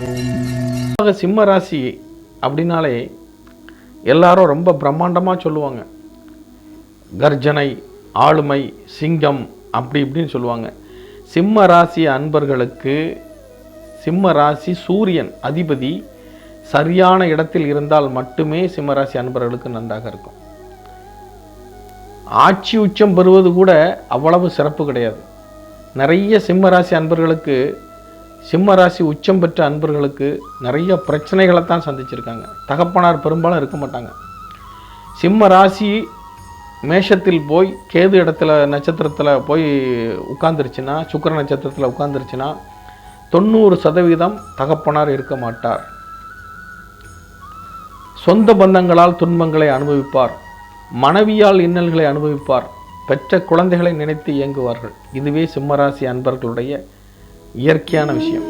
சிம்ம ராசி அப்படின்னாலே எல்லாரும் ரொம்ப பிரம்மாண்டமாக சொல்லுவாங்க. கர்ஜனை ஆளுமை சிங்கம் அப்படி இப்படின்னு சொல்லுவாங்க. சிம்ம ராசி அன்பர்களுக்கு சிம்ம ராசி சூரியன் அதிபதி சரியான இடத்தில் இருந்தால் மட்டுமே சிம்ம ராசி அன்பர்களுக்கு நன்றாக இருக்கும். ஆட்சி உச்சம் பெறுவது கூட அவ்வளவு சிறப்பு கிடையாது. நிறைய சிம்ம ராசி அன்பர்களுக்கு சிம்ம ராசி உச்சம் பெற்ற அன்பர்களுக்கு நிறைய பிரச்சனைகளை தான் சந்திச்சிருக்காங்க. தகப்பனார் பெரும்பாலும் இருக்க மாட்டாங்க. சிம்ம ராசி மேஷத்தில் போய் கேது இடத்துல நட்சத்திரத்தில் போய் உட்காந்துருச்சுன்னா சுக்கிர நட்சத்திரத்தில் உட்காந்துருச்சுன்னா தொண்ணூறு சதவீதம் தகப்பனார் இருக்க மாட்டார். சொந்த பந்தங்களால் துன்பங்களை அனுபவிப்பார். மனைவியால் இன்னல்களை அனுபவிப்பார். பெற்ற குழந்தைகளை நினைத்து இயங்குவார்கள். இதுவே சிம்மராசி அன்பர்களுடைய இயற்கையான விஷயம்.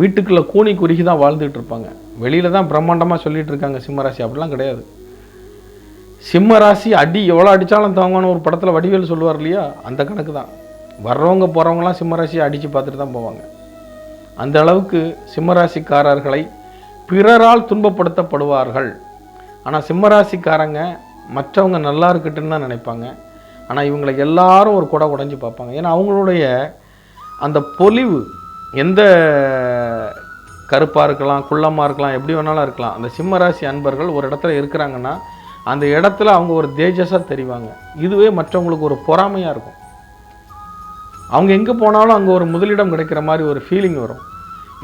வீட்டுக்குள்ளே கூணி குறுகி தான் வாழ்ந்துகிட்டு இருப்பாங்க. வெளியில் தான் பிரம்மாண்டமாக சொல்லிகிட்டு இருக்காங்க சிம்மராசி அப்படிலாம் கிடையாது. சிம்மராசி அடி எவ்வளோ அடித்தாலும் தாங்கன்னு ஒரு படத்தில் வடிவேல் சொல்லுவார் இல்லையா? அந்த கணக்கு தான். வர்றவங்க போகிறவங்களாம் சிம்மராசியை அடித்து பார்த்துட்டு தான் போவாங்க. அந்த அளவுக்கு சிம்மராசிக்காரர்களை பிறரால் துன்பப்படுத்தப்படுவார்கள். ஆனால் சிம்மராசிக்காரங்க மற்றவங்க நல்லா இருக்கட்டுன்னு தான் நினைப்பாங்க. ஆனால் இவங்களை எல்லாரும் ஒரு குடை உடஞ்சி பார்ப்பாங்க. ஏன்னா அவங்களுடைய அந்த பொலிவு எந்த கருப்பாக இருக்கலாம் குள்ளமாக இருக்கலாம் எப்படி வேணாலும் இருக்கலாம். அந்த சிம்மராசி அன்பர்கள் ஒரு இடத்துல இருக்கிறாங்கன்னா அந்த இடத்துல அவங்க ஒரு தேஜஸாக தெரிவாங்க. இதுவே மற்றவங்களுக்கு ஒரு பொறாமையாக இருக்கும். அவங்க எங்கே போனாலும் அங்கே ஒரு முதலிடம் கிடைக்கிற மாதிரி ஒரு ஃபீலிங் வரும்.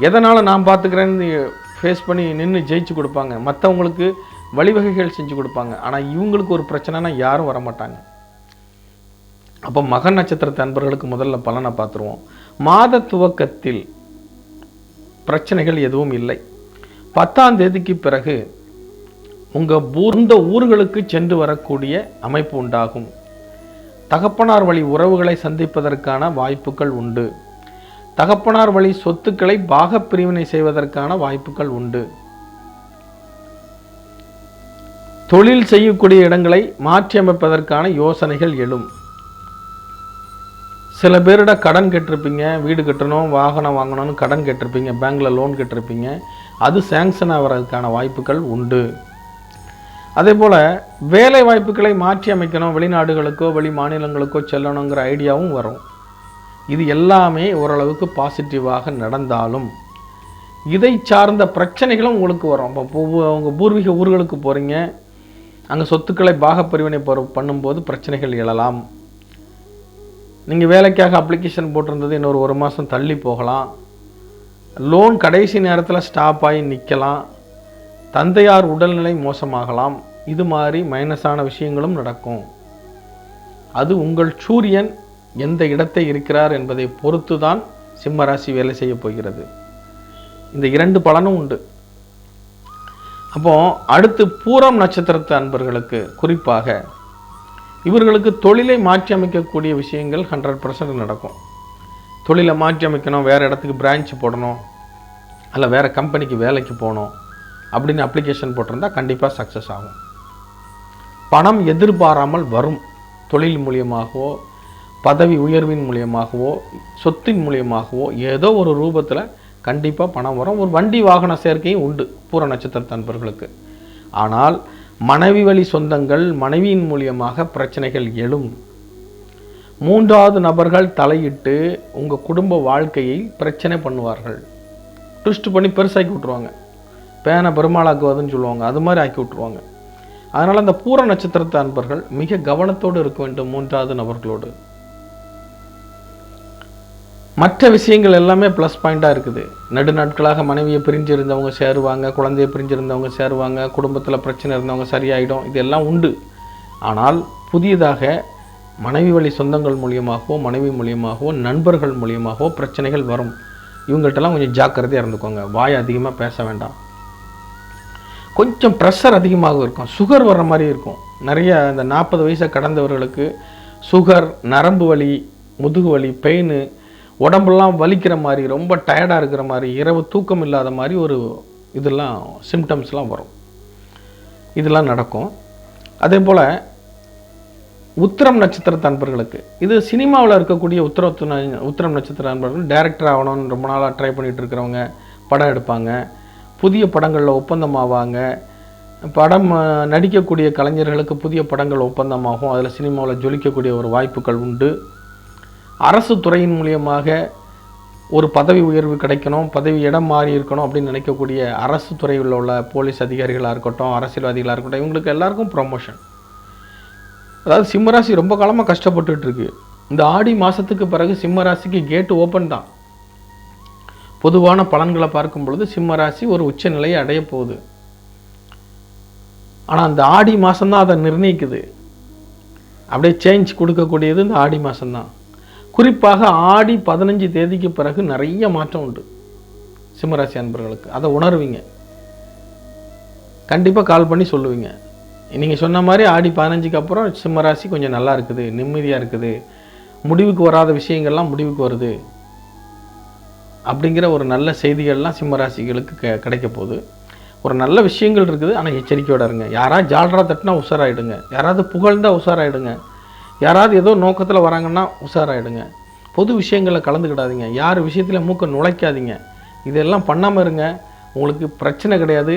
எதனால் நான் பார்த்துக்கிறேன்னு ஃபேஸ் பண்ணி நின்று ஜெயிச்சு கொடுப்பாங்க. மற்றவங்களுக்கு வழிவகைகள் செஞ்சு கொடுப்பாங்க. ஆனால் இவங்களுக்கு ஒரு பிரச்சனைனா யாரும் வரமாட்டாங்க. அப்போ மகன் நட்சத்திரத்து அன்பர்களுக்கு முதல்ல பலனை பார்த்துருவோம். மாத துவக்கத்தில் பிரச்சனைகள் எதுவும் இல்லை. பத்தாம் தேதிக்கு பிறகு உங்கள் பூர்ந்த ஊர்களுக்கு சென்று வரக்கூடிய அமைப்பு உண்டாகும். தகப்பனார் வழி உறவுகளை சந்திப்பதற்கான வாய்ப்புகள் உண்டு. தகப்பனார் வழி சொத்துக்களை பாகப் பிரிவினை செய்வதற்கான வாய்ப்புகள் உண்டு. தொழில் செய்யக்கூடிய இடங்களை மாற்றியமைப்பதற்கான யோசனைகள் எழும். சில பேரிட கடன் கேட்டிருப்பீங்க வீடு கட்டணும் வாகனம் வாங்கணும்னு கடன் கேட்டிருப்பீங்க பேங்க்கில் லோன் கேட்டிருப்பீங்க அது சேங்ஷன் ஆகிறதுக்கான வாய்ப்புகள் உண்டு. அதே போல் வேலை வாய்ப்புகளை மாற்றி அமைக்கணும் வெளிநாடுகளுக்கோ வெளி மாநிலங்களுக்கோ செல்லணுங்கிற ஐடியாவும் வரும். இது எல்லாமே ஓரளவுக்கு பாசிட்டிவாக நடந்தாலும் இதை சார்ந்த பிரச்சனைகளும் உங்களுக்கு வரும். இப்போ உங்கள் பூர்வீக ஊர்களுக்கு போகிறீங்க அங்கே சொத்துக்களை பாகப்பிரிவினை பண்ணும்போது பிரச்சனைகள் எழலாம். நீங்கள் வேலைக்காக அப்ளிகேஷன் போட்டிருந்தது இன்னொரு ஒரு மாதம் தள்ளி போகலாம். லோன் கடைசி நேரத்தில் ஸ்டாப் ஆகி நிற்கலாம் தந்தையார் உடல்நிலை மோசமாகலாம். இது மாதிரி மைனஸான விஷயங்களும் நடக்கும். அது உங்கள் சூரியன் எந்த இடத்தை இருக்கிறார் என்பதை பொறுத்து தான் சிம்மராசி வேலை செய்ய போகிறது. இந்த இரண்டு பலனும் உண்டு. அப்போ அடுத்து பூரம் நட்சத்திரத்து அன்பர்களுக்கு குறிப்பாக இவர்களுக்கு தொழிலை மாற்றி அமைக்கக்கூடிய விஷயங்கள் ஹண்ட்ரட் பர்சன்ட் நடக்கும். தொழிலை மாற்றி அமைக்கணும் வேறு இடத்துக்கு பிரான்ச் போடணும் அல்ல வேறு கம்பெனிக்கு வேலைக்கு போகணும் அப்படின்னு அப்ளிகேஷன் போட்டிருந்தால் கண்டிப்பாக சக்ஸஸ் ஆகும். பணம் எதிர்பாராமல் வரும். தொழில் மூலியமாகவோ பதவி உயர்வின் மூலியமாகவோ சொத்தின் மூலியமாகவோ ஏதோ ஒரு ரூபத்தில் கண்டிப்பாக பணம் வரும். ஒரு வண்டி வாகன சேர்க்கையும் உண்டு பூர நட்சத்திர நண்பர்களுக்கு ஆனால் மனைவி வழி சொந்தங்கள் மனைவியின் மூலியமாக பிரச்சனைகள் எழும். மூன்றாவது நபர்கள் தலையிட்டு உங்கள் குடும்ப வாழ்க்கையை பிரச்சனை பண்ணுவார்கள். ட்விஸ்ட் பண்ணி பெருசாக்கி விட்ருவாங்க பேனை பெருமாளாக்குவதுன்னு சொல்லுவாங்க. அது மாதிரி ஆக்கி விட்ருவாங்க அதனால் அந்த பூர நட்சத்திரத்து நண்பர்கள் மிக கவனத்தோடு இருக்க வேண்டும் மூன்றாவது நபர்களோடு. மற்ற விஷயங்கள் எல்லாமே ப்ளஸ் பாயிண்ட்டாக இருக்குது. நெடு நாட்களாக மனைவியை பிரிஞ்சு இருந்தவங்க சேருவாங்க குழந்தையை பிரிஞ்சிருந்தவங்க சேருவாங்க குடும்பத்தில் பிரச்சனை இருந்தவங்க சரியாயிடும் இதெல்லாம் உண்டு. ஆனால் புதியதாக மனைவி வழி சொந்தங்கள் மூலியமாகவோ மனைவி மூலியமாகவோ நண்பர்கள் மூலியமாகவோ பிரச்சனைகள் வரும். இவங்கள்ட்டலாம் கொஞ்சம் ஜாக்கிரதையாக இருந்துக்கோங்க. வாய் அதிகமாக பேச வேண்டாம். கொஞ்சம் ப்ரெஷர் அதிகமாக இருக்கும். சுகர் வர்ற மாதிரி இருக்கும். நிறைய இந்த நாற்பது வயசை கடந்தவர்களுக்கு சுகர் நரம்பு வலி முதுகு வலி பெயின் உடம்பெல்லாம் வலிக்கிற மாதிரி ரொம்ப டயர்டாக இருக்கிற மாதிரி இரவு தூக்கம் இல்லாத மாதிரி ஒரு இதெல்லாம் சிம்டம்ஸ்லாம் வரும். இதெல்லாம் நடக்கும். அதே போல் உத்திரம் நட்சத்திர நண்பர்களுக்கு இது சினிமாவில் இருக்கக்கூடிய உத்தரத்து உத்திரம் நட்சத்திர நண்பர்கள் டேரக்டர் ஆகணும்னு ரொம்ப நாளாக ட்ரை பண்ணிகிட்டு இருக்கிறவங்க படம் எடுப்பாங்க. புதிய படங்களில் ஒப்பந்தமாவாங்க. படம் நடிக்கக்கூடிய கலைஞர்களுக்கு புதிய படங்கள் ஒப்பந்தமாகும். அதில் சினிமாவில் ஜொலிக்கக்கூடிய ஒரு வாய்ப்புகள் உண்டு. அரசு துறையின் மூலியமாக ஒரு பதவி உயர்வு கிடைக்கணும் பதவி இடம் மாறி இருக்கணும் அப்படின்னு நினைக்கக்கூடிய அரசு துறையில் உள்ள போலீஸ் அதிகாரிகளாக இருக்கட்டும் அரசியல்வாதிகளாக இருக்கட்டும் இவங்களுக்கு எல்லாருக்கும் ப்ரொமோஷன் அதாவது சிம்மராசி ரொம்ப காலமாக கஷ்டப்பட்டுட்டு இருக்கு. இந்த ஆடி மாதத்துக்கு பிறகு சிம்மராசிக்கு கேட்டு ஓப்பன் தான். பொதுவான பலன்களை பார்க்கும் பொழுது சிம்மராசி ஒரு உச்ச நிலையை அடைய போகுது. ஆனால் அந்த ஆடி மாதம்தான் அதை நிர்ணயிக்குது. அப்படியே சேஞ்ச் கொடுக்கக்கூடியது இந்த ஆடி மாதம்தான் குறிப்பாக ஆடி பதினஞ்சு தேதிக்கு பிறகு நிறைய மாற்றம் உண்டு. சிம்மராசி அன்பர்களுக்கு. அதை உணர்வீங்க. கண்டிப்பாக கால் பண்ணி சொல்லுவீங்க. நீங்கள் சொன்ன மாதிரி ஆடி பதினஞ்சுக்கு அப்புறம் சிம்மராசி கொஞ்சம் நல்லா இருக்குது நிம்மதியாக இருக்குது. முடிவுக்கு வராத விஷயங்கள்லாம் முடிவுக்கு வருது. அப்படிங்கிற ஒரு நல்ல செய்திகள்லாம் சிம்மராசிகளுக்கு க கிடைக்க போகுது. ஒரு நல்ல விஷயங்கள் இருக்குது ஆனால் எச்சரிக்கையோட இருங்க. யாராவது ஜால்ரா தட்டினா உஷாராயிடுங்க. யாராவது புகழ்ந்தால் உஷாராயிடுங்க. யாராவது ஏதோ நோக்கத்தில் வராங்கன்னா உஷாராயிடுங்க. பொது விஷயங்களில் கலந்துக்கிடாதீங்க. யார் விஷயத்தில் மூக்க நுழைக்காதீங்க. இதெல்லாம் பண்ணாமல் இருங்க. உங்களுக்கு பிரச்சனை கிடையாது.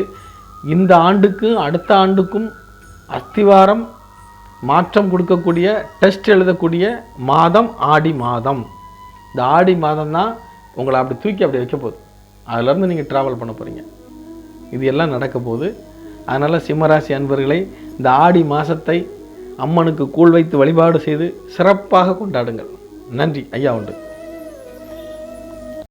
இந்த ஆண்டுக்கு அடுத்த ஆண்டுக்கும் அஸ்திவாரம் மாற்றம் கொடுக்கக்கூடிய டெஸ்ட் எழுதக்கூடிய மாதம் ஆடி மாதம். இந்த ஆடி மாதம் தான் உங்களை அப்படி தூக்கி அப்படி வைக்க போகுது. அதுலேருந்து நீங்கள் ட்ராவல் பண்ண போகிறீங்க இது எல்லாம் நடக்க போகுது. அதனால் சிம்மராசி அன்பர்களை இந்த ஆடி மாதத்தை அம்மனுக்கு கூழ் வைத்து வழிபாடு செய்து சிறப்பாக கொண்டாடுங்கள். நன்றி. ஐயா உண்டு.